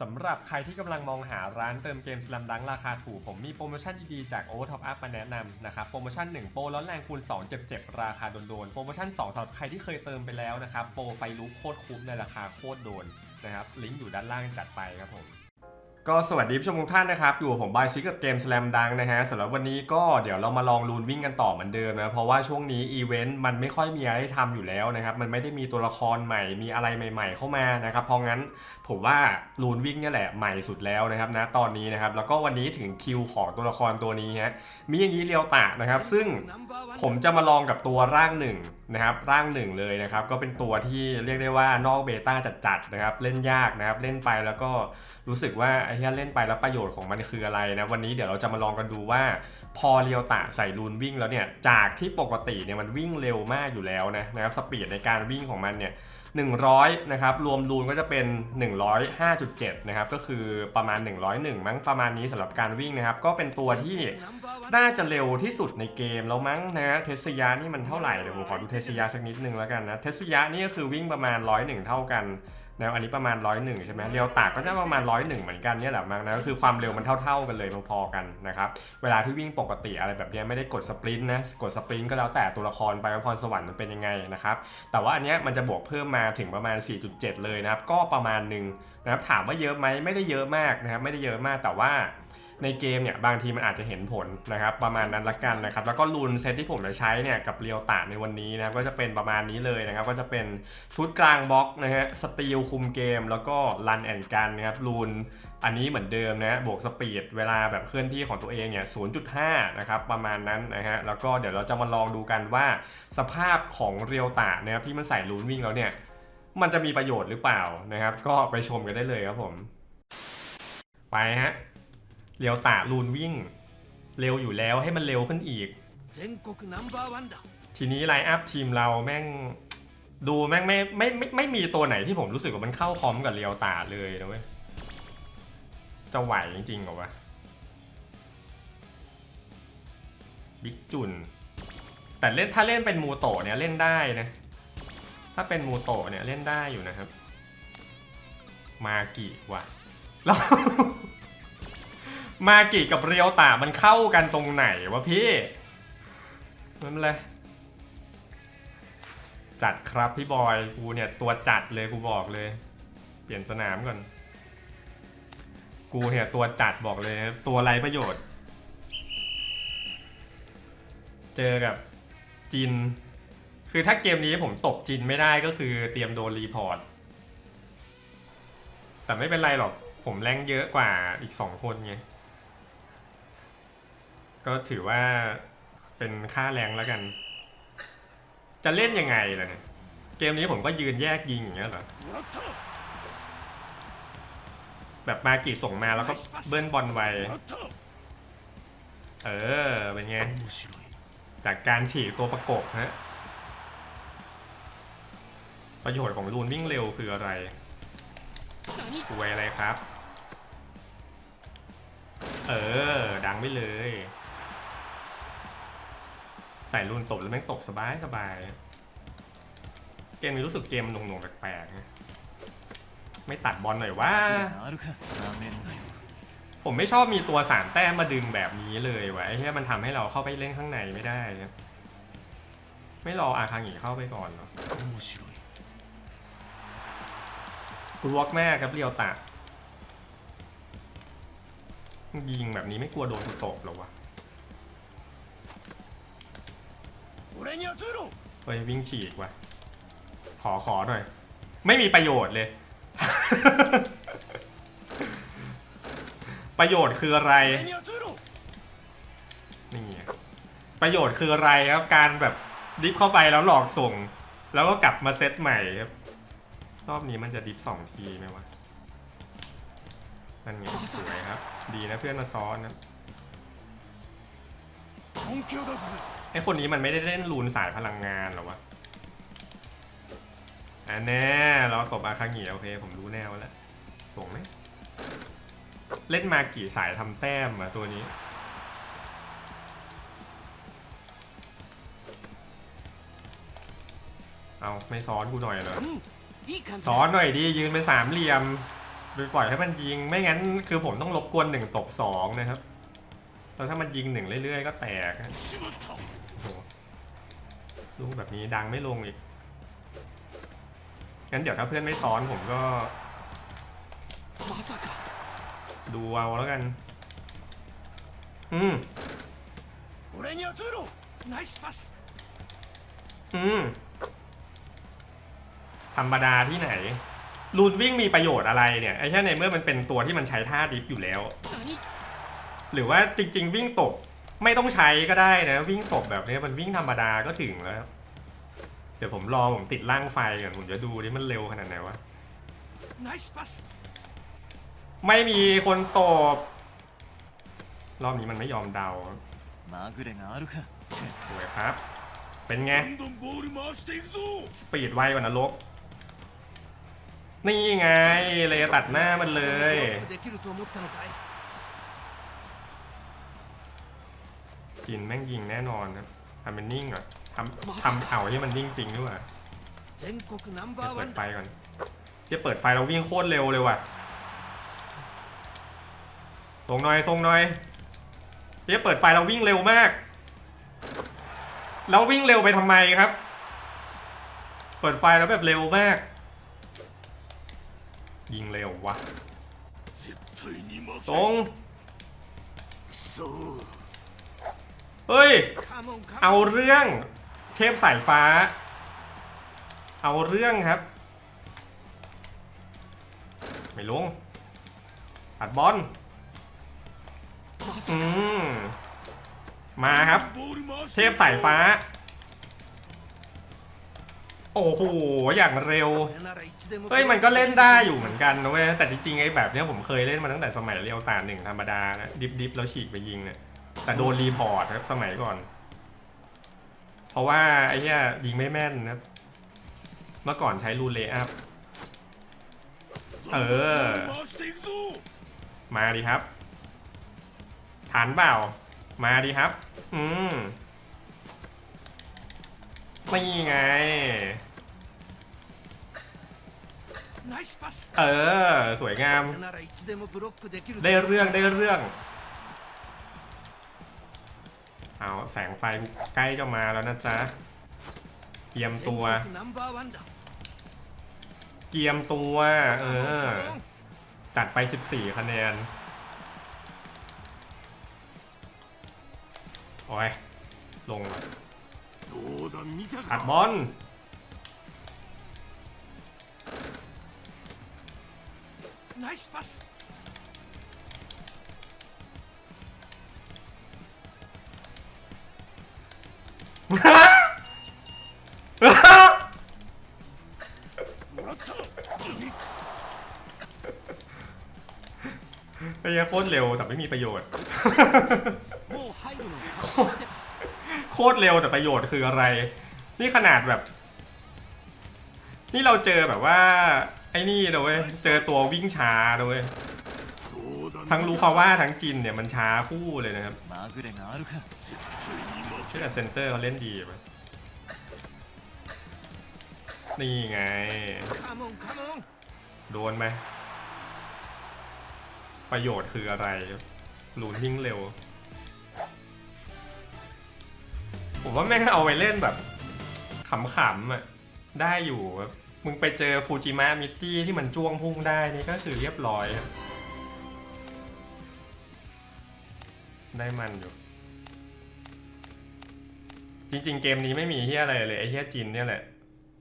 สำหรับใครที่กำลังมองหาร้านเติมเกมสลัมดังราคาถูก ผมมีโปรโมชั่นดีๆจาก o v e r Top Up มาแนะนำนะครับ โปรโมชั่น 1 โปรร้อนแรงคูณ 2 เจ็บๆ ราคาโดนๆ โปรโมชั่น 2สำหรับใครที่เคยเติมไปแล้วนะครับ โปรไฟลุกโคตรคุ้มในราคาโคตรโดนนะครับ ลิงก์อยู่ด้านล่างจัดไปครับผม ก็สวัสดีผู้ชมทุกท่านนะครับ อยู่กับผมบายซิกกับเกมส a ลมดังนะฮะสำหรับวันนี้ก็เดี๋ยวเรามาลองลูนวิ่งกันต่อเหมือนเดิมนะ เพราะว่าช่วงนี้อีเวนต์มันไม่ค่อยมีอะไรให้ทำอยู่แล้วนะครับ มันไม่ได้มีตัวละครใหม่มีอะไรใหม่ๆ เข้ามานะครับเพราะงั้นผมว่าลูนวิ่งนี่แหละใหม่สุดแล้วนะครับนะตอนนี้นะครับแล้วก็วันนี้ถึงคิวของตัวละครตัวนี้ฮะมีอย่างนี้เรียวตะนะครับ ซึ่งผมจะมาลองกับตัวร่างหนึ่งนะครับร่างหนึ่งเลยนะครับก็เป็นตัวที่เรียกได้ว่านอกเบต้าจัดๆนะครับเล่นยากนะครับเล่นไปแล้วก็รู้สึกว่าไอ้ที่เล่นไปแล้วประโยชน์ของมันคืออะไรนะวันนี้เดี๋ยวเราจะมาลองกันดูว่า พอเรียวตะใส่รูนวิ่งแล้วเนี่ยจากที่ปกติเนี่ยมันวิ่งเร็วมากอยู่แล้วนะนะครับสปีดในการวิ่งของมันเนี่ย100นะครับรวมรูนก็จะเป็น 105.7นะครับก็คือประมาณ 101 มั้งประมาณนี้สำหรับการวิ่งนะครับ ก็เป็นตัวที่น่าจะเร็วที่สุดในเกมแล้วมั้งนะเทสยานี่มันเท่าไหร่เดี๋ยวผมขอดูเทสยาสักนิดนึงแล้วกันนะเทสยานี่ก็คือวิ่งประมาณ 101 เท่ากัน นะอันนี้ประมาณ101ใช่ไหมเรียวตากก็จะประมาณ101เหมือนกันเนี่ยแหละมั้งนะก็คือความเร็วมันเท่า ๆกันเลยพอๆกันนะครับเวลาที่วิ่งปกติอะไรแบบเนี้ยไม่ได้กดสปรินต์นะกดสปรินต์ก็แล้วแต่ตัวละครไปว่าพรสวรรค์มันเป็นยังไงนะครับแต่ว่าอันเนี้ยมันจะบวกเพิ่มมาถึงประมาณ 4.7 เลยนะครับก็ประมาณหนึ่งนะครับถามว่าเยอะไหมไม่ได้เยอะมากนะครับไม่ได้เยอะมากแต่ว่า ในเกมเนี่ยบางทีมันอาจจะเห็นผลนะครับประมาณนั้นละกันนะครับแล้วก็รูนเซตที่ผมจะใช้เนี่ยกับเรียวตาในวันนี้นะครับก็จะเป็นประมาณนี้เลยนะครับก็จะเป็นชุดกลางบล็อกนะฮะสตีลคุมเกม แล้วก็รันแอนกันนะครับรูนอันนี้เหมือนเดิมนะบวกสปีดเวลาแบบเคลื่อนที่ของตัวเองเนี่ย0.5นะครับประมาณนั้นนะฮะแล้วก็เดี๋ยวเราจะมาลองดูกันว่า สภาพของเรียวตานะครับที่มันใส่รูนวิ่งแล้วเนี่ยมันจะมีประโยชน์หรือเปล่านะครับ ก็ไปชมกันได้เลยครับผม ไปฮะ เลียวตาลูนวิ่ง เร็วอยู่แล้วให้มันเร็วขึ้นอีก ทีนี้ไลน์อัพทีมเราแม่งดูแม่งไม่ไม่ไม่ไม่มีตัวไหนที่ผมรู้สึกว่ามันเข้าคอมกับเลียวตาเลยนะเว้ย จะไหวจริงๆหรอวะบิ๊กจุน แต่เล่นถ้าเล่นเป็นมูโตเนี่ยเล่นได้นะ ถ้าเป็นมูโตเนี่ยเล่นได้อยู่นะครับ มากิว่ะแล้ว มากิกับเรียวตามันเข้ากันตรงไหนวะพี่มันเลยจัดครับพี่บอยกูเนี่ยตัวจัดเลยกูบอกเลย เปลี่ยนสนามก่อน กูเนี่ยตัวจัดบอกเลยตัวไรประโยชน์ เจอกับจิน คือถ้าเกมนี้ผมตบจินไม่ได้ก็คือเตรียมโดนรีพอร์ต แต่ไม่เป็นไรหรอกผมแรงเยอะกว่าอีกสองคนไง ก็ถือว่าเป็นค่าแรงแล้วกัน จะเล่นยังไงล่ะเนี่ยเกมนี้ผมก็ยืนแยกยิงอย่างเงี้ยเหรอแบบมากี่ส่งมาแล้วก็เบิ้ลบอลไว เออ เป็นไง จากการฉีกตัวประกบฮะประโยชน์ของลูนวิ่งเร็วคืออะไรคุยอะไรครับ เออ ดังไปเลย ใส่รุนตบแล้วแม่งตกสบายสบาย เกมนรู้สึกเกมหน่วงๆแปลกๆไม่ตัดบอลหน่อยว่า ผมไม่ชอบมีตัวสามแต้มมาดึงแบบนี้เลยวะไอ้เที่มันทำให้เราเข้าไปเล่นข้างในไม่ได้ ไม่รออาคางิเข้าไปก่อนเนาะกลัวแม่ครับเรียวตะยิงแบบนี้ไม่กลัวโดนตกหรอวะ เฮ้ยวิ่งฉีกว่ะ ขอขอหน่อย ไม่มีประโยชน์เลย ประโยชน์คืออะไร นี่ประโยชน์คืออะไรครับ การแบบดิฟเข้าไปแล้วหลอกส่ง แล้วก็กลับมาเซตใหม่ครับ รอบนี้มันจะดิฟสองทีไหมวะนั่นไงสวยครับ ดีนะเพื่อนมาซ้อนนะ ไอคนนี้มันไม่ได้เล่นรูนสายพลังงานหรอวะอันแน่เราตบอาคาเงียโอเคผมรู้แนวแล้วส่งไหมเล่นมากี่สายทำแต้มอะตัวนี้ เอาไม่ซ้อนกูหน่อยเลยซ้อนหน่อยดียืนเป็นสามเหลี่ยมไปปล่อยให้มันยิงไม่งั้นคือผมต้องลบกวนหนึ่งตบสองนะครับแล้วถ้ามันยิงหนึ่งเรื่อยๆ ก็แตก ลูกแบบนี้ดังไม่ลงอีก งั้นเดี๋ยวถ้าเพื่อนไม่ซ้อนผมก็ ดูเอาแล้วกัน อืมอืมธรรมดาที่ไหน ลูดวิ่งมีประโยชน์อะไรเนี่ยไอ้แค่ในเมื่อมันเป็นตัวที่มันใช้ท่าดิฟอยู่แล้ว หรือว่าจริง ๆ วิ่งตก ไม่ต้องใช้ก็ได้นะวิ่งตบแบบนี้มันวิ่งธรรมดาก็ถึงแล้ว เดี๋ยวผมรอผมติดล่างไฟก่อนผมจะดูดิมันเร็วขนาดไหนวะไม่มีคนตบ รอบนี้มันไม่ยอมเดาสวยครับ เป็นไง สปีดไวกว่านรก นี่ไงเลยตัดหน้ามันเลย จินแม่งยิงแน่นอนครัทำมันนิ่งก่อนทำทำเอาให้มันนิ่งจริงด้วยจะเปิดไฟก่อนจะเปิดไฟเราวิ่งโคตรเร็วเลยว่ะทรงน้อยทรงน้อยจะเปิดไฟเราวิ่งเร็วมากเราวิ่งเร็วไปทำไมครับ เปิดไฟเราแบบเร็วมาก ยิงเร็วว่ะตรง เฮ้ย เอาเรื่องเทพสายฟ้า เอาเรื่องครับ ไม่ลงอัดบอลอืมมาครับ เทพสายฟ้า โอ้โห อย่างเร็ว เฮ้ย มันก็เล่นได้อยู่เหมือนกันนะเว้ย แต่จริงๆไอ้แบบเนี้ยผมเคยเล่นมาตั้งแต่สมัยเรียวตาหนึ่งธรรมดานะ ดิบๆแล้วฉีกไปยิงเนี่ย แต่โดนรีพอร์ตครับสมัยก่อน เพราะว่าไอ้เนี้ยยิงไม่แม่นนะเมื่อก่อนใช้รูเลยอัพ เออ มาดิครับ ฐานเปล่า มาดิครับ อืมไม่ไง เออ สวยงาม ได้เรื่องได้เรื่อง เอาแสงไฟใกล้จะมาแล้วนะจ๊ะ เกียม 全 ตัว 国ナンバーワンだ เกียมตัว เอ カモン อ カモン จัดไป 14 คะแนน โอ้ย ลงมา どうだ見た อัด か บอล ナイスパス ฮียโคตรเร็วแต่ไม่มีประโยชน์ โคตรเร็วแต่ประโยชน์คืออะไร นี่ขนาดแบบ นี่เราเจอแบบว่า ไอ้นี่นะเว้ยเจอตัววิ่งช้านะเว้ยทั้งรู้เขาว่าทั้งจินเนี่ยมันช้าคู่เลยนะครับชื่อแต่เซนเตอร์เขาเล่นดีไหมนี่ไง โดนไหม ประโยชน์คืออะไรลูนวิ่งเร็ว ผมว่าแม่งเอาไปเล่นแบบขำๆอะได้อยู่มึงไปเจอฟูจิมะมิจี้ที่มันจ้วงพุ่งได้นี่ก็คือเรียบร้อยครับได้มันอยู่ จริง ๆ เกมนี้ไม่มีเฮียอะไรเลยไอเฮียจินเนี่ยแหละ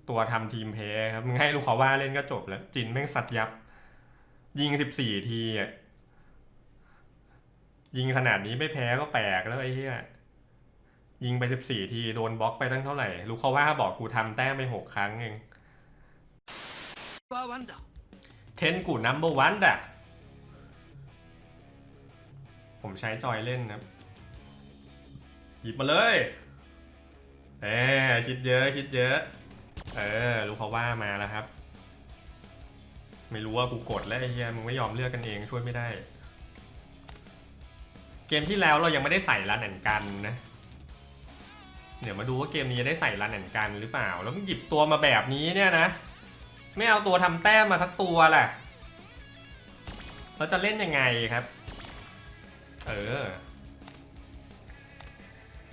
ตัวทำทีมเพย์ครับ มึงให้ลูกเขาว่าเล่นก็จบแล้ว จินแม่งสัตว์ยับ ยิงสิบสี่ทีอะ ยิงขนาดนี้ไม่แพ้ก็แปลกแล้วไอ้เหี้ยยิงไปสิบสี่ทีโดนบล็อกไปตั้งเท่าไหร่ลูกเขาว่าบอกกูทำแต้มไปหกครั้งเองเทนกูนัมเบอร์วันด่ะผมใช้จอยเล่นนะหยิบมาเลยเออคิดเยอะคิดเยอะ เออรู้เขาว่ามาแล้วครับ ไม่รู้ว่ากูกดแล้วไอ้เหี้ยมึงไม่ยอมเลือกกันเองช่วยไม่ได้ เกมที่แล้วเรายังไม่ได้ใส่รันแอนกันนะ เดี๋ยวมาดูว่าเกมนี้จะได้ใส่รันแอนกันหรือเปล่า แล้วมึงหยิบตัวมาแบบนี้เนี่ยนะ ไม่เอาตัวทำแต้มมาสักตัวแหละเราจะเล่นยังไงครับ เออ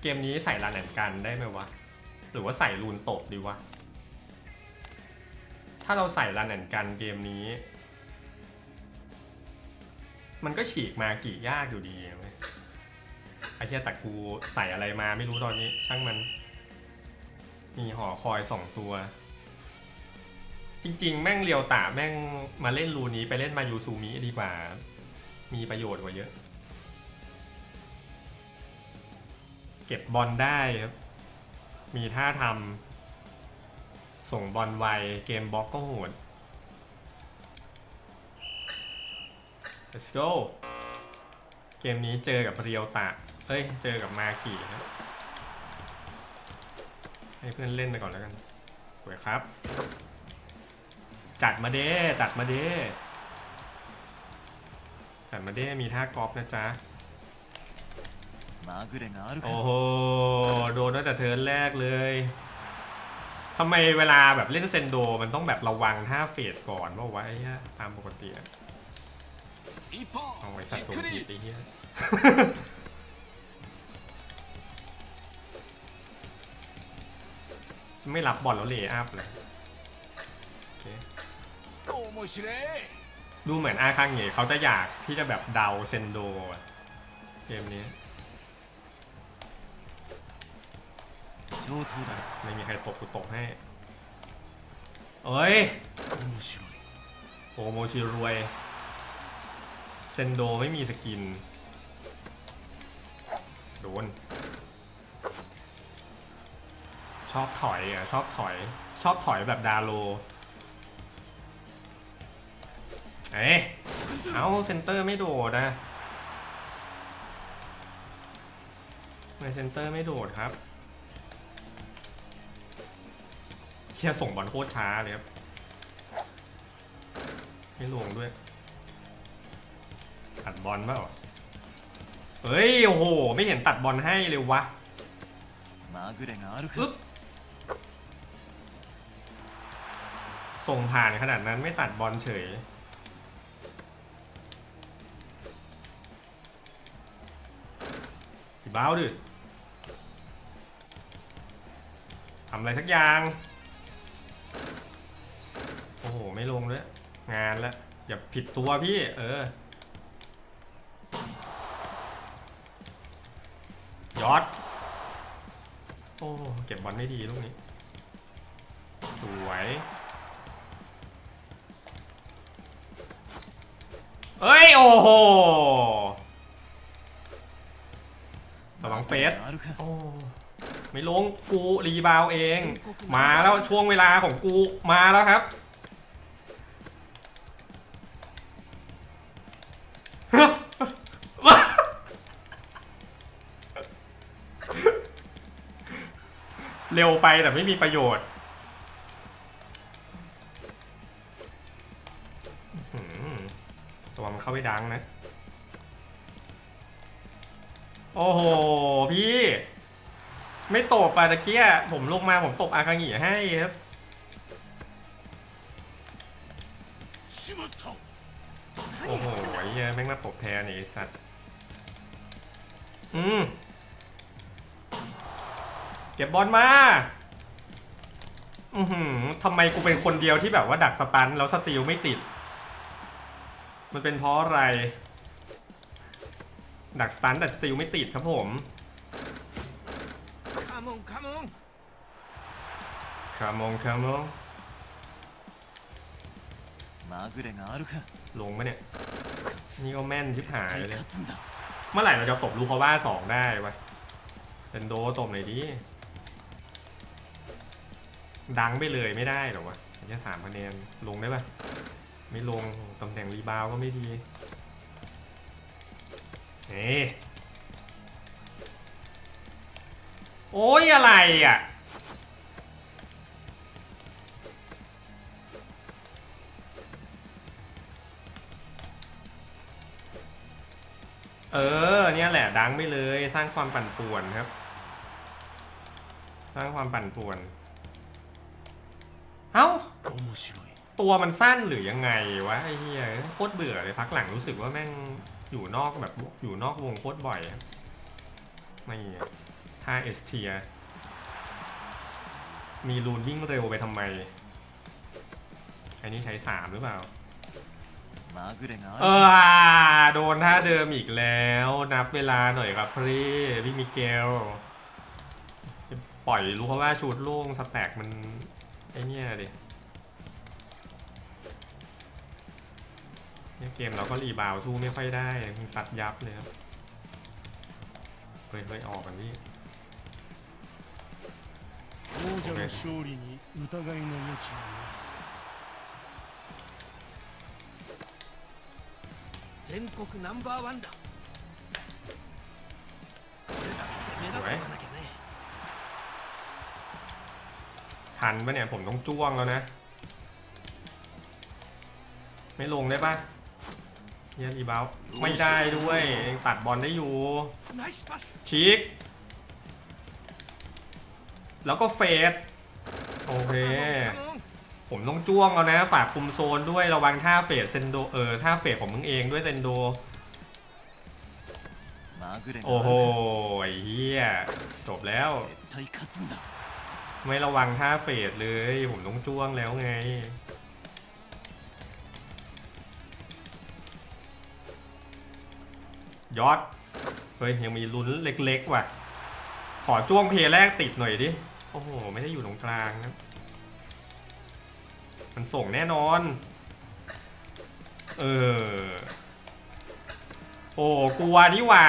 เกมนี้ใส่ลานแอนกันได้ไหมวะ หรือว่าใส่รูนตบดีวะ ถ้าเราใส่ลานแอนกันเกมนี้ มันก็ฉีกมากี่ยากอยู่ดี อ้เหี้ยแต่กูใส่อะไรมาไม่รู้ตอนนี้ ช่างมัน มีหอคอยสองตัว จริง ๆ แม่งเรียวตาแม่งมาเล่นรูนี้ไปเล่นมายูซูมิดีกว่า มีประโยชน์กว่าเยอะ เก็บบอลได้ครับ มีท่าทำส่งบอลไวเกมบล็อกก็โหด let's go เกมนี้เจอกับเรียวตะ เอ้ย เจอกับมากิครัให้เพื่อนเล่นไปก่อนแล้วกัน สวยครับ จัดมาเด้ จัดมาเด้ จัดมาเด้ มีท่ากอล์ฟนะจ๊ะ โอ้โห โดนตั้งแต่เทิร์นแรกเลยทำไมเวลาแบบเล่นเซนโดมันต้องแบบระวังท่าเฟดก่อนว่าวไว้ตามปกติอะ เอาไว้สัตว์สูงหยิม่รับบอลแล้วเลยอัพเลยดูเหมือนอาข้างเหย่เขาจะอยากที่จะแบบเดาเซนโดเกมนี้ไม่มีใครตกกูตกให้เอ้ยโอโมชิรวย นโดไม่มีสกิน โดน ชอบถอยอะ ชอบถอย ชอบถอยแบบดาโล เอ๊ะเอาเซนเตอร์ไม่โดดนะทำไมเซนเตอร์ไม่โดดครับเชี่ยส่งบอลโคตรช้าเลยครับ ไม่ลงด้วย ตัดบอลเปล่าเฮ้ย โอ้โห ไม่เห็นตัดบอลให้เลยวะอึ๊บส่งผ่านขนาดนั้นไม่ตัดบอลเฉย พี่บ้าวดิทำอะไรสักอย่าง โอ้โห ไม่ลงเลยงานแล้วอย่าผิดตัวพี่ เออ ยอด โอ้ เก็บบอลไม่ดีลูกนี้ สวย เอ้ย โอ้โหระวังเฟสโอ้ไม่ลงกูรีบาวเอง มาแล้วช่วงเวลาของกูมาแล้วครับ เร็วไปแต่ไม่มีประโยชน์ตัวมันเข้าไปดังนะ โอ้โห พี่ ไม่ตกปะตะเกียผมลงมาผมตกอาคางิให้ครับโอ้โหไอ้แม่งมาตกแทนไอ้สัตว์ อืม ก็บบอลมา อือหือทำไมกูเป็นคนเดียวที่แบบว่าดักสตันแล้วสติลไม่ติด มันเป็นเพราะอะไร ดักสตันแต่สติลไม่ติดครับผม カモンカモン คามองคามอง まぐれがあるか ลงปะเนี่ย นี่ก็แม่นชิบหาย 絶 เลย 対勝つんだ เมื่อไหร่เราจะตบลูคาว่าสองได้วะเป็นโดตบหน่อยดิ ดังไปเลยไม่ได้หรอวะแค่สามคะแนนลงได้ปะไม่ลงตำแหน่งรีบาวก็ไม่ดีเฮ้โอ้ยอะไรอะเออ เนี่ยแหละดังไปเลย สร้างความปั่นป่วนครับ สร้างความปั่นป่วน เอ้าตัวมันสั้นหรือยังไงวะไอ้เหี้ยโคตรเบื่อเลยพักหลังรู้สึกว่าแม่งอยู่นอกแบบอยู่นอกวงโคตรบ่อยไม่เงี้ยท่าเอสเทียมีรูนวิ่งเร็วไปทำไมอันนี้ใช้สามหรือเปล่าเออโดนท่าเดิมอีกแล้ว นับเวลาหน่อยครับพี่พี่มิเกล ปล่อยรู้เพราะว่าชุดลูกสแต็กมัน ไอเนี่ยดิเนี่ยเกมเราก็รีบาวด์สู้ไม่ค่อยได้มึงสัตว์ยับเลยครับ เฮ้ยเฮ้ยออกกันพี่ 王者の勝利に疑いの余地はない全国ナンバーワンだ ทันปะเนี่ยผมต้องจ้วงแล้วนะ ไม่ลงได้ปะเยรีบาไม่ได้ด้วยตัดบอลได้อยู่ ชิก แล้วก็เฟดโอเค ผมต้องจ้วงแล้วนะ ฝากคุมโซนด้วยระวังท่าเฟดเซนโดเออท่าเฟดของมึงเองด้วยเซนโดโอ้โหเฮียจบแล้ว ไม่ระวังท่าเฟดเลย ผมต้องจ้วงแล้วไง ยอด เฮ้ย ยังมีลุ้นเล็กๆว่ะ ขอจ้วงเพแรกติดหน่อยดิ โอ้โห ไม่ได้อยู่ตรงกลางนะมันส่งแน่นอน เออ โอ้กลัวนี่ว่า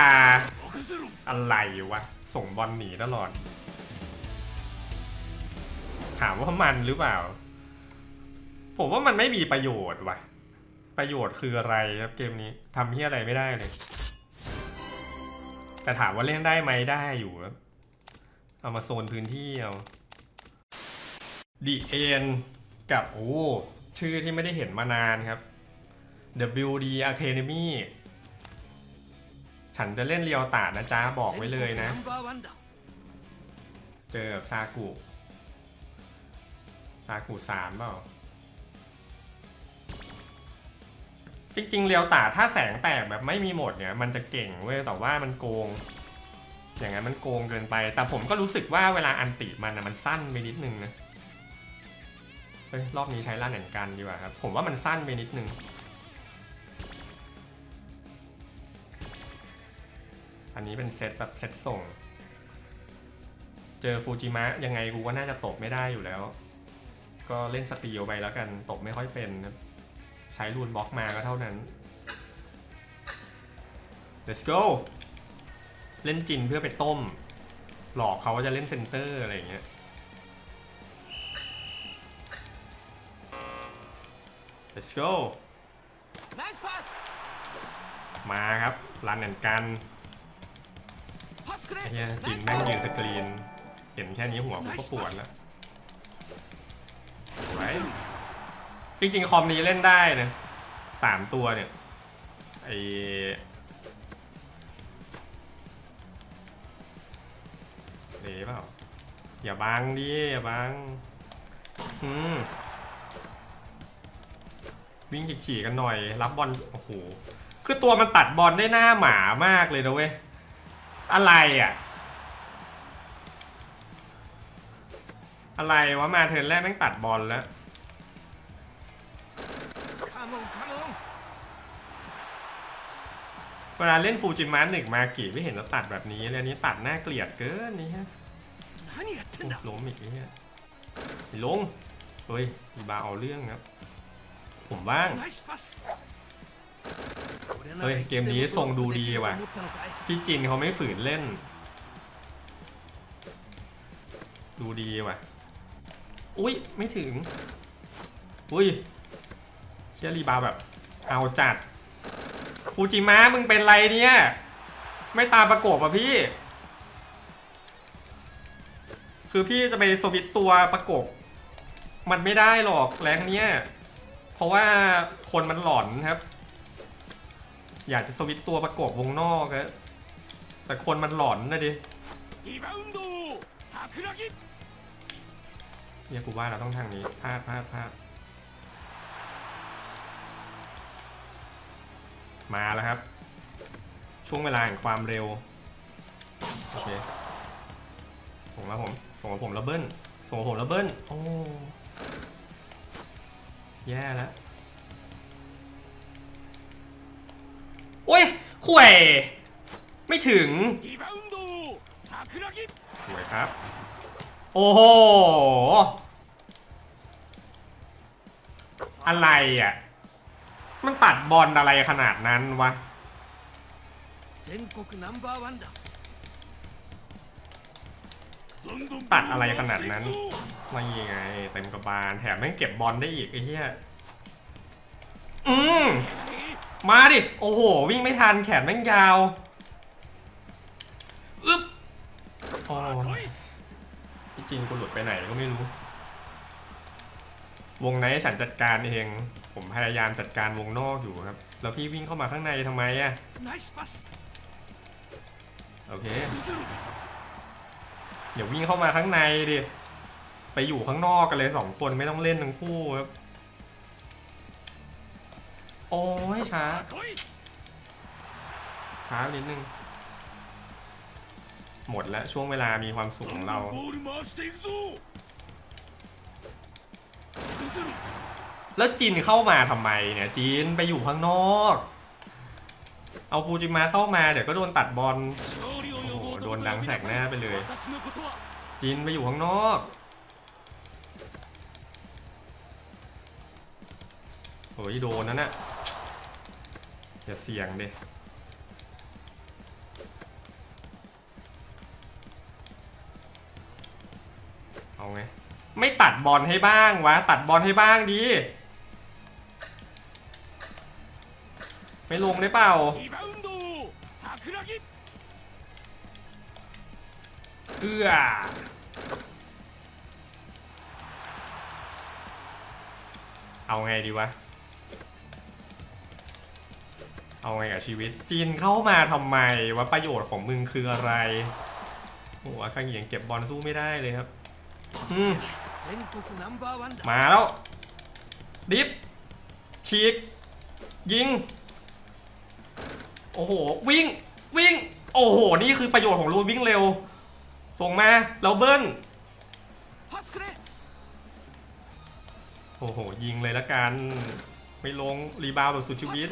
อะไรวะ ส่งบอลหนีตลอด ถามว่ามันหรือเปล่า ผมว่ามันไม่มีประโยชน์ว่ะ ประโยชน์คืออะไรครับเกมนี้ทำเฮียอะไรไม่ได้เลย แต่ถามว่าเล่นได้ไหมได้อยู่ครับ เอามาโซนพื้นที่เอาดีเอ็นกับโอ้ชื่อที่ไม่ได้เห็นมานานครับ WD Academy ฉันจะเล่นเรียวตาดนะจ๊ะบอกไว้เลยนะ เจอซากุากุสามเปล่า จริง ๆ เรียวตาถ้าแสงแตกแบบไม่มีหมดเนี่ย มันจะเก่งเว้ยแต่ว่ามันโกง อย่างนั้นมันโกงเกินไป แต่ผมก็รู้สึกว่าเวลาอันติมันนะมันสั้นไปนิดนึงนะเฮ้ยรอบนี้ใช้ล่าแหนกันดีกว่าครับ ผมว่ามันสั้นไปนิดนึง อันนี้เป็นเซตแบบเซตส่ง เจอฟูจิมะยังไงกูก็น่าจะตบไม่ได้อยู่แล้ว ก็เล่นสตีลไปแล้วกันตบไม่ค่อยเป็นครับใช้รูนบล็อกมาก็เท่านั้น let's go เล่นจินเพื่อไปต้ม หลอกเขาว่าจะเล่นเซนเตอร์อะไรอย่างเงี้ย let's go มาครับรันเหมือนกันไอ้เนี่ยจินแม่งยืนสกรีน เห็นแค่นี้หัวผมก็ปวดแล้ว จริงๆคอมนี้เล่นได้นะสามตัวเนี่ยไอเละเปล่าอย่าบังดิอย่าบังอืมวิ่งฉีกกันหน่อย รับบอลโอ้โหคือตัวมันตัดบอลได้หน้าหมามากเลยนะเว้ยอะไรอะ อะไรวะมาเทินแรกแม่งตัดบอลแล้ว เวลาเล่นฟูจิมะหนึ่งมากี่ไม่เห็นเราตัดแบบนี้เลยนนี้ตัดหน้าเกลียดเกินนี่ฮะล้มอีกนี่ฮะลงเฮ้ยอีบาเอาเรื่องครับ ผมว่างเฮ้ยเกมนี้ทรงดูดีว่ะพี่จินเขาไม่ฝืนเล่น ดูดีว่ะ อุ้ยไม่ถึง อุ้ยเชียรีบาแบบ เอาจัดฟูจิมะมึงเป็นไรเนี่ย ไม่ตามประกบอะพี่ คือพี่จะไปสวิตตัวประกบ มันไม่ได้หรอกแรงเนี้ย เพราะว่าคนมันหลอนครับ อยากจะสวิตตัวประกบวงนอกแต่คนมันหลอนนะดิ เรียกกูว่าเราต้องทางนี้พลาดพลาดพลาดมาแล้วครับ ช่วงเวลาแห่งความเร็ว โอเคส่งมาผมส่งมาผมระเบิ้ลส่งมาผมระเบิ้ลโอ้แย่แล้วโอ้ยข่วย ไม่ถึงข่วยครับ โอ้โห อะไรอะ มันตัดบอลอะไรขนาดนั้นวะตัดอะไรขนาดนั้นไม่ยังไงเต็มกระบาลแถมแม่งเก็บบอลได้อีกไอ้เหี้ยอืมมาดิ โอ้โห วิ่งไม่ทันแขนแม่งยาวอึ๊บโอ้จริงกูหลุดไปไหนก็ไม่รู้ วงในฉันจัดการเอง ผมพยายามจัดการวงนอกอยู่ครับ แล้วพี่วิ่งเข้ามาข้างในทำไมอะโอเคเดี๋ยววิ่งเข้ามาข้างในดิ ไปอยู่ข้างนอกกันเลยสองคนไม่ต้องเล่นทั้งคู่ครับ โอ้ยช้า ช้านิดนึง หมดแล้วช่วงเวลามีความสุขของเรา แล้วจีนเข้ามาทำไมเนี่ย จีนไปอยู่ข้างนอก เอาฟูจิมาเข้ามาเดี๋ยวก็โดนตัดบอล โอ้โห โดนดังแสกหน้าไปเลย จีนไปอยู่ข้างนอก โอ้ยโดนนะเนี่ยอย่าเสี่ยงเดิเอาไง ไม่ตัดบอลให้บ้างวะ ตัดบอลให้บ้างดี ไม่ลงได้เปล่า เอื้อเอาไงดีวะ เอาไงกับชีวิต จีนเข้ามาทำไมว่าประโยชน์ของมึงคืออะไรโหข้างเหยียงเก็บบอลสู้ไม่ได้เลยครับ มาแล้ว ดิฟฉีก ยิง โอ้โห วิ่ง วิ่ง โอ้โห นี่คือประโยชน์ของรูวิ่งเร็ว ส่งมาเราเบิ้ลโอ้โห ยิงเลยละกัน ไม่ลง รีบาวแบบสุดชีวิต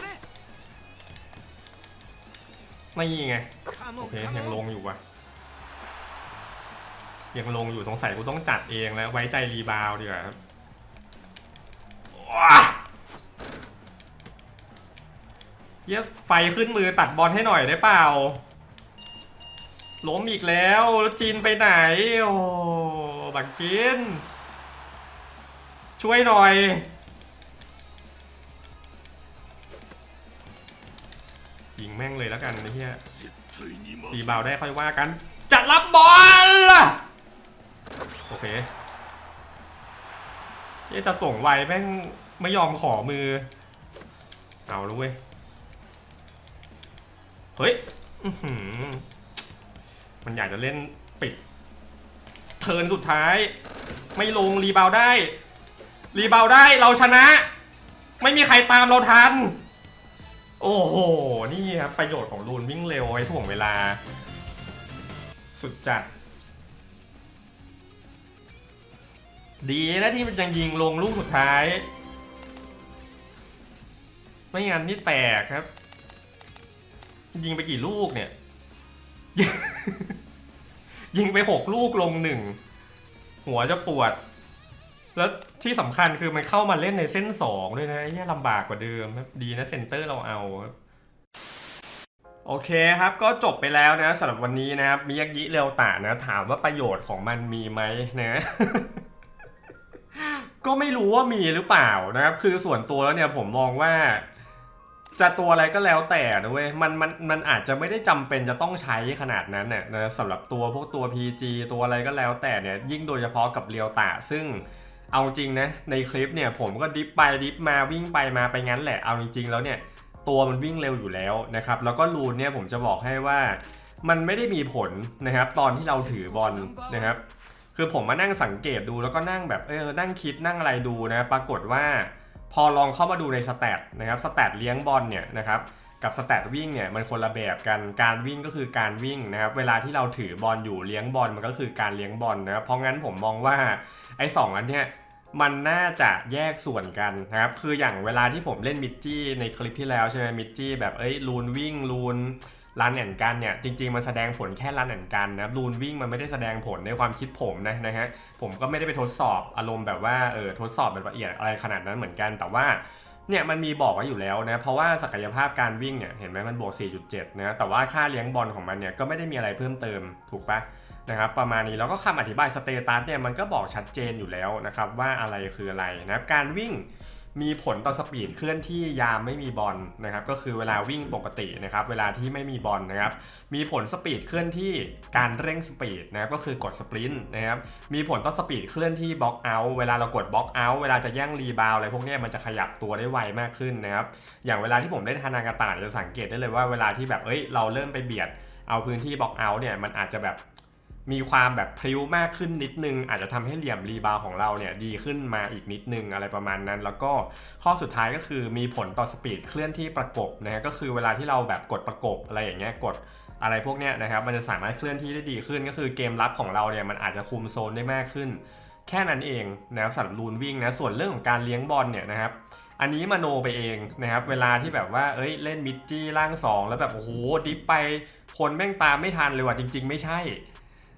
ไม่ยิงไง โอเค ยังลงอยู่ว่ะ ยังลงอยู่สงสัยกูต้องจัดเองแล้วไว้ใจรีบาวดีกว่าครับเย็ไฟขึ้นมือตัดบอลให้หน่อยได้เปล่า ล้มอีกแล้วแล้วจีนไปไหน โอ้บังจีน ช่วยหน่อย ยิงแม่งเลยแล้วกันไอ้เหี้ยตีบาวได้ค่อยว่ากัน จะรับบอล โอเคเอ๊ะจะส่งไวแม่งไม่ยอมขอมือ เอาล้วเว้ย เฮ้ยมันอยากจะเล่นปิด เทินสุดท้าย ไม่ลงรีบาวได้ รีบาวได้เราชนะ ไม่มีใครตามเราทัน โอ้โห นี่ครับประโยชน์ของรูนวิ่งเร็วไว้ถ่วงเวลา สุดจัด ดีนะที่มันยังยิงลงลูกสุดท้าย ไม่งั้นนี่แตกครับ ยิงไปกี่ลูกเนี่ย ยิงไปหกลูกลงหนึ่ง หัวจะปวด แล้วที่สำคัญคือมันเข้ามาเล่นในเส้นสองด้วยนะเนี่ยลำบากกว่าเดิมครับ ดีนะเซนเตอร์เราเอาครับโอเคครับ ก็จบไปแล้วนะสำหรับวันนี้นะครับมิยากิเรียวตะนะ ถามว่าประโยชน์ของมันมีไหมนะ ก็ไม่รู้ว่ามีหรือเปล่านะครับ คือส่วนตัวแล้วเนี่ยผมมองว่า จะตัวอะไรก็แล้วแต่นะเว้ยมันมันมันอาจจะไม่ได้จำเป็นจะต้องใช้ขนาดนั้นน่ะนะสำหรับตัวพวกตัว PG ตัวอะไรก็แล้วแต่เนี่ยยิ่งโดยเฉพาะกับเรียวตะซึ่งเอาจริงนะในคลิปเนี่ยผมก็ดิฟไปดิฟมาวิ่งไปมาไปงั้นแหละเอาจริงๆแล้วเนี่ยตัวมันวิ่งเร็วอยู่แล้วนะครับแล้วก็รูนเนี่ยผมจะบอกให้ว่ามันไม่ได้มีผลนะครับตอนที่เราถือบอลนะครับ คือผมมานั่งสังเกตดูแล้วก็นั่งแบบเออนั่งคิดนั่งอะไรดูนะปรากฏว่า พอลองเข้ามาดูในสแตทนะครับสแตทเลี้ยงบอลเนี่ยนะครับกับสแตทวิ่งเนี่ยมันคนละแบบกันการวิ่งก็คือการวิ่งนะครับเวลาที่เราถือบอลอยู่เลี้ยงบอลมันก็คือการเลี้ยงบอลนะครับเพราะงั้นผมมองว่าไอ้สองอันเนี้ยมันน่าจะแยกส่วนกันนะครับคืออย่างเวลาที่ผมเล่นมิดจี้ในคลิปที่แล้วใช่ไหมมิดจี้แบบเอ้ยลูนวิ่งลูน รันแอนกันเนี่ยจริงๆมันแสดงผลแค่รันแอนกันนะครับลูนวิ่งมันไม่ได้แสดงผลในความคิดผมนะนะฮะผมก็ไม่ได้ไปทดสอบอารมณ์แบบว่าเออทดสอบแบบละเอียดอะไรขนาดนั้นเหมือนกันแต่ว่าเนี่ยมันมีบอกไว้อยู่แล้วนะเพราะว่าศักยภาพการวิ่งเนี่ยเห็นไหมมันบวก 4.7 นะแต่ว่าค่าเลี้ยงบอลของมันเนี่ยก็ไม่ได้มีอะไรเพิ่มเติมถูกปะนะครับประมาณนี้แล้วก็คำอธิบายสเตตัสเนี่ยมันก็บอกชัดเจนอยู่แล้วนะครับว่าอะไรคืออะไรนะการวิ่ง มีผลต่อสปีดเคลื่อนที่ยามไม่มีบอลนะครับก็คือเวลาวิ่งปกตินะครับเวลาที่ไม่มีบอลนะครับมีผลสปีดเคลื่อนที่การเร่งสปีดนะครับก็คือกดสปรินต์นะครับมีผลต่อสปีดเคลื่อนที่บล็อกเอาเวลาเรากดบล็อกเอาเวลาจะแย่งรีบาวอะไรพวกนี้มันจะขยับตัวได้ไวมากขึ้นนะครับอย่างเวลาที่ผมเล่นานากาตะจะสังเกตได้เลยว่าเวลาที่แบบเอ้ยเราเริ่มไปเบียดเอาพื้นที่บล็อกเอาเนี่ยมันอาจจะแบบ มีความแบบพริ้วมากขึ้นนิดนึง อาจจะทำให้เหลี่ยมรีบาวของเราเนี่ยดีขึ้นมาอีกนิดนึงอะไรประมาณนั้น แล้วก็ข้อสุดท้ายก็คือมีผลต่อสปีดเคลื่อนที่ประกบนะฮะก็คือเวลาที่เราแบบกดประกบอะไรอย่างเงี้ยกดอะไรพวกเนี้ยนะครับมันจะสามารถเคลื่อนที่ได้ดีขึ้น ก็คือเกมรับของเราเนี่ยมันอาจจะคุมโซนได้มากขึ้น แค่นั้นเองนะครับสำหรับลูนวิ่งนะส่วนเรื่องของการเลี้ยงบอลเนี่ยนะครับอันนี้มโนไปเองนะครับเวลาที่แบบว่าเอ้ยเล่นมิดจี้ล่างสองแล้วแบบโอ้โหดิฟไปคนแม่งตามไม่ทันเลยว่ะจริง ๆ ไม่ใช่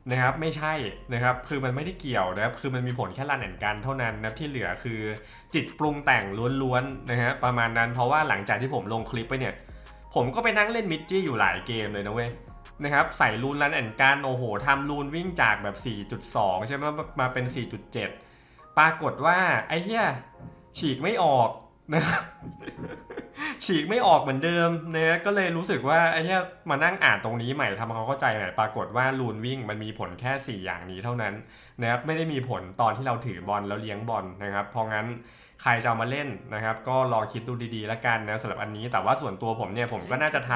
นะครับไม่ใช่นะครับคือมันไม่ได้เกี่ยวนะครับคือมันมีผลแค่รันแอนกันเท่านั้นนะที่เหลือคือจิตปรุงแต่งล้วนๆนะฮะประมาณนั้นเพราะว่าหลังจากที่ผมลงคลิปไปเนี่ย ผมก็ไปนั่งเล่นมิดจี้อยู่หลายเกมเลยนะเว้ยนะครับใส่รูนรันแอนการโอ้โหทำรูนวิ่งจากแบบ 4.2 ใช่ไหมมาเป็น 4.7 ปรากฏว่าไอ้เหี้ยฉีกไม่ออกนะครับ ฉีกไม่ออกเหมือนเดิมนะก็เลยรู้สึกว่าไอ้เหี้ยมานั่งอ่านตรงนี้ใหม่ทำควาเข้าใจใหม่ปรากฏว่ารูนวิ่งมันมีผลแค่ 4 อย่างนี้เท่านั้นนะครับไม่ได้มีผลตอนที่เราถือบอลแล้วเลี้ยงบอลนะครับเพราะงั้นใครจะเอามาเล่นนะครับ ก็ลองคิดดูดีๆแล้วกันนะสำหรับอันนี้ แต่ว่าส่วนตัวผมเนี่ยผมก็น่าจะท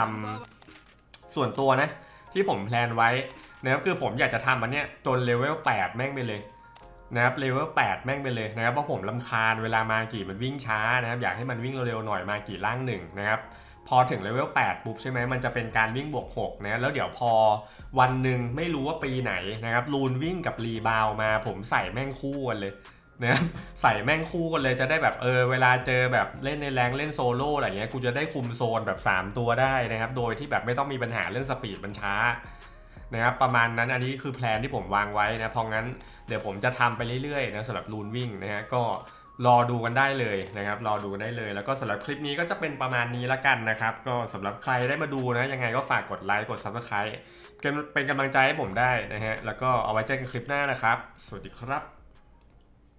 ำส่วนตัวนะที่ผมแพลนไว้นะครับคือผมอยากจะทำอันเนี้ยจนเลเวล8แม่งไปเลย นะครับเลเวล8แม่งไปเลยนะครับเพราะผมลำคาญเวลามากี่มันวิ่งช้านะครับอยากให้มันวิ่งเร็วๆหน่อยมากี่ล่างหนึ่งนะครับพอถึงเลเวล8ปุ๊บใช่ไหมมันจะเป็นการวิ่งบวก6นะแล้วเดี๋ยวพอวันหนึ่งไม่รู้ว่าปีไหนนะครับลูนวิ่งกับรีบาวมาผมใส่แม่งคู่กันเลยนะใส่แม่งคู่กันเลยจะได้แบบเออเวลาเจอแบบเล่นในแรงเล่นโซโล่อะไรเงี้ยกูจะได้คุมโซนแบบ 3 ตัวได้นะครับโดยที่แบบไม่ต้องมีปัญหาเรื่องสปีดมันช้า นะครับประมาณนั้นอันนี้คือแพลนที่ผมวางไว้นะเพราะงั้นเดี๋ยวผมจะทำไปเรื่อยๆนะสำหรับลูนวิ่งนะฮะก็รอดูกันได้เลยนะครับรอดูกันได้เลย แล้วก็สำหรับคลิปนี้ก็จะเป็นประมาณนี้ละกันนะครับ ก็สำหรับใครได้มาดูนะยังไงก็ฝากกดไลค์กด subscribe เป็นเป็นกำลังใจให้ผมได้นะฮะแล้วก็เอาไว้เจอกันคลิปหน้านะครับ สวัสดีครับ